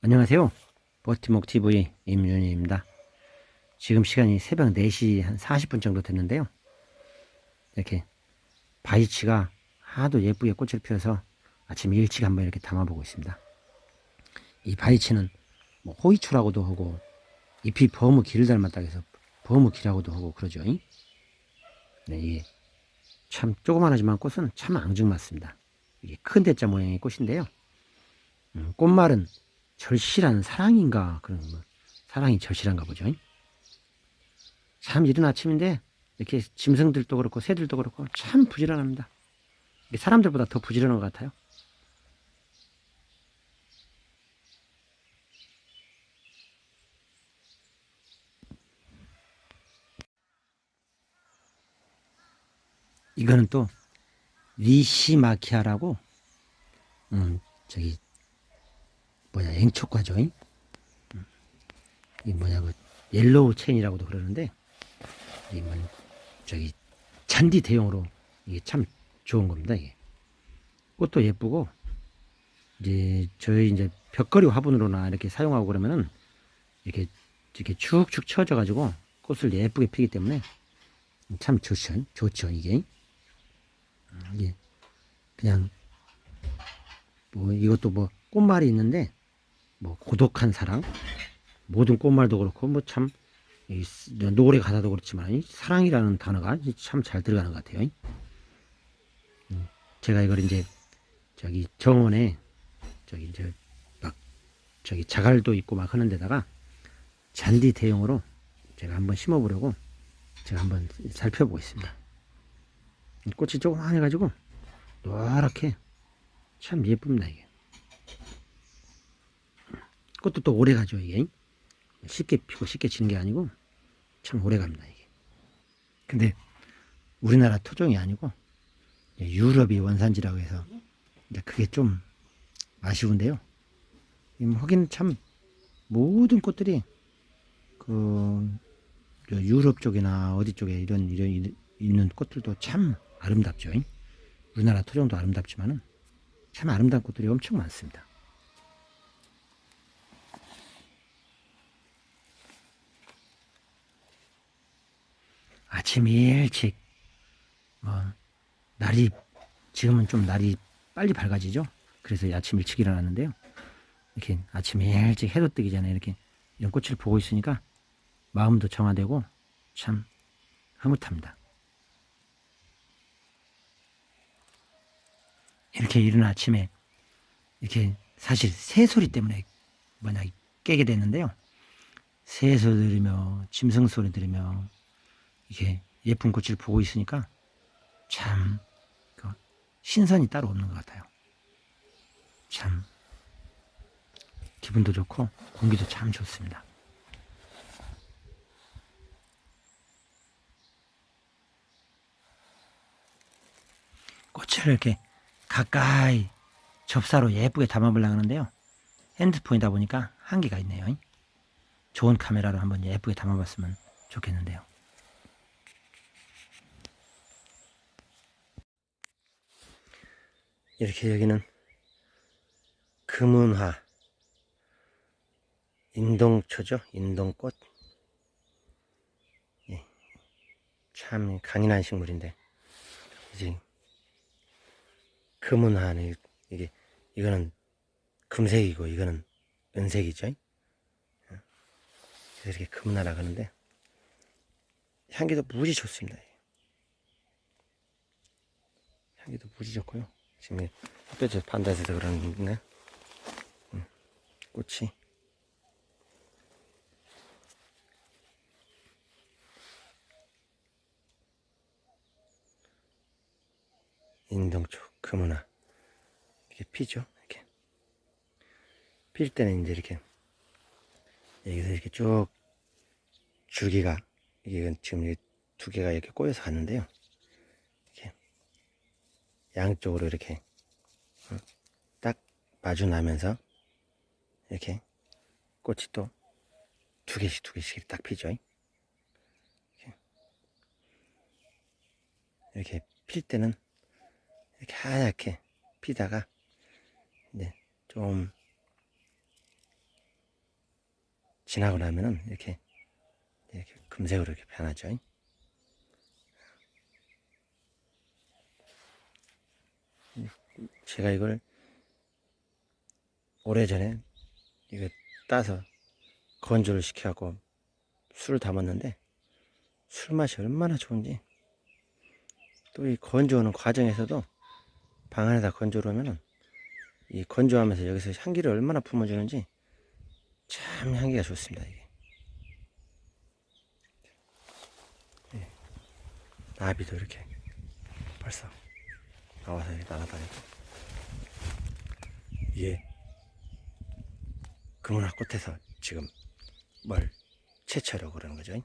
안녕하세요. 버티목 TV 임윤희입니다. 지금 시간이 새벽 4시 한 40분 정도 됐는데요. 이렇게 바이치가 하도 예쁘게 꽃을 피워서 아침 일찍 한번 이렇게 담아보고 있습니다. 이 바이치는 뭐 호이추라고도 하고 잎이 버무 길을 닮았다 해서 버무기라고도 하고 그러죠. 네, 이게 참 조그만하지만 꽃은 참 앙증맞습니다. 이게 큰 대자 모양의 꽃인데요. 음, 꽃말은 절실한 사랑인가 그런 뭐 사랑이 절실한가 보죠. 참 이른 아침인데 이렇게 짐승들도 그렇고 새들도 그렇고 참 부지런합니다. 사람들보다 더 부지런한 것 같아요. 이거는 또 리시마키아라고 음 저기 뭐냐 앵초과죠. 음. 이 뭐냐 그 옐로우 체인이라고도 그러는데 이 뭐 저기 잔디 대용으로 이게 참 좋은 겁니다. 이게 꽃도 예쁘고 이제 저희 이제 벽걸이 화분으로나 이렇게 사용하고 그러면은 이렇게 이렇게 축축 처져 가지고 꽃을 예쁘게 피기 때문에 참 좋죠. 좋죠 이게 음, 이게 그냥 뭐 이것도 뭐 꽃말이 있는데 뭐 고독한 사랑 모든 꽃말도 그렇고 뭐참 노래 가사도 그렇지만 이 사랑이라는 단어가 참 잘 들어가는 것 같아요. 음, 제가 이걸 이제 저기 정원에 저기 이제 막 저기 자갈도 있고 막 하는 데다가 잔디 대용으로 제가 한번 심어보려고 제가 한번 살펴보고 있습니다. 꽃이 조그만 해가지고 노랗게 참 예쁩니다 이게. 꽃도 또 오래 가죠 이게. 쉽게 피고 쉽게 지는 게 아니고 참 오래 갑니다 이게. 근데 우리나라 토종이 아니고 유럽이 원산지라고 해서 이제 그게 좀 아쉬운데요. 하긴 참 모든 꽃들이 그 유럽 쪽이나 어디 쪽에 이런 이런 있는 꽃들도 참 아름답죠. 우리나라 토종도 아름답지만은 참 아름다운 꽃들이 엄청 많습니다. 아침 일찍 뭐 날이 지금은 좀 날이 빨리 밝아지죠. 그래서 아침 일찍 일어났는데요. 이렇게 아침 일찍 해도 뜨기 전에 이렇게 이런 꽃을 보고 있으니까 마음도 정화되고 참 흐뭇합니다. 이렇게 이른 아침에 이렇게 사실 새 소리 때문에 뭐냐 깨게 됐는데요. 새 소리 들으며 짐승 소리 들으며 이게 예쁜 꽃을 보고 있으니까 참그 신선이 따로 없는 것 같아요. 참 기분도 좋고 공기도 참 좋습니다. 꽃을 이렇게 가까이 접사로 예쁘게 담아보려고 하는데요. 핸드폰이다 보니까 한계가 있네요. 좋은 카메라로 한번 예쁘게 담아봤으면 좋겠는데요. 이렇게 여기는 금은화 인동초죠? 인동꽃? 예. 참 강인한 식물인데. 이제 금은화는 이게 이거는 금색이고 이거는 은색이죠? 그래서 이렇게 금은화라고 하는데 향기도 무지 좋습니다. 향기도 무지 좋고요 지금 햇볕에 반다해서 그러는데 음, 꽃이. 인동초 금은화 이렇게 피죠? 이렇게. 필 때는 이제 이렇게 여기서 이렇게 쭉 줄기가 이게 지금 두 개가 이렇게 꼬여서 갔는데요 양쪽으로 이렇게 어, 딱 마주 나면서 이렇게 꽃이 또 두 개씩 두 개씩 딱 피죠. 이렇게, 이렇게 필 때는 이렇게 하얗게 피다가 이제 좀 지나고 나면은 이렇게 이렇게 금색으로 이렇게 변하죠. 제가 이걸 오래전에 이거 따서 건조를 시켜갖고 술을 담았는데 술 맛이 얼마나 좋은지 또 이 건조하는 과정에서도 방 안에다 건조를 하면은 이 건조하면서 여기서 향기를 얼마나 품어주는지 참 향기가 좋습니다 이게 예. 나비도 이렇게 벌써 나와서 날아다니고 이게 금은화 꽃에서 지금 뭘 채취하려고 그러는 거죠